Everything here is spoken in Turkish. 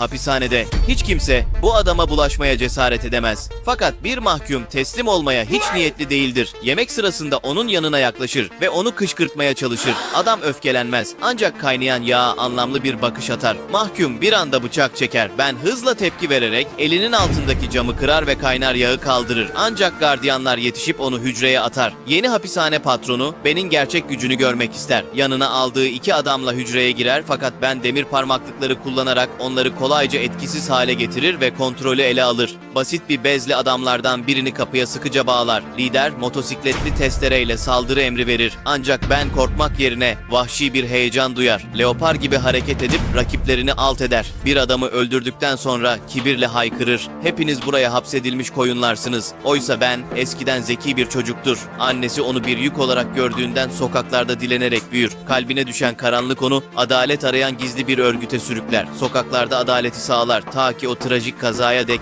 hapishanede. Hiç kimse bu adama bulaşmaya cesaret edemez. Fakat bir mahkum teslim olmaya hiç niyetli değildir. Yemek sırasında onun yanına yaklaşır ve onu kışkırtmaya çalışır. Adam öfkelenmez ancak kaynayan yağa anlamlı bir bakış atar. Mahkum bir anda bıçak çeker. Ben hızla tepki vererek elinin altındaki camı kırar ve kaynar yağı kaldırır. Ancak gardiyanlar yetişip onu hücreye atar. Yeni hapishane patronu Ben'in gerçek gücünü görmek ister. Yanına aldığı iki adamla hücreye girer fakat Ben demir parmaklıkları kullanarak onları kolayca etkisiz hale getirir ve kontrolü ele alır. Basit bir bezli adamlardan birini kapıya sıkıca bağlar. Lider motosikletli testereyle saldırı emri verir. Ancak Ben korkmak yerine vahşi bir heyecan duyar. Leopar gibi hareket edip rakiplerini alt eder. Bir adamı öldürdükten sonra kibirle haykırır. Hepiniz buraya hapsedilmiş koyunlarsınız. Oysa ben eskiden zeki bir çocuktur. Annesi onu bir yük olarak gördüğünden sokaklarda dilenerek büyür. Kalbine düşen karanlık onu adalet arayan gizli bir örgüte sürükler. Sokaklarda adaleti sağlar. Ta ki o trajik kazaya dek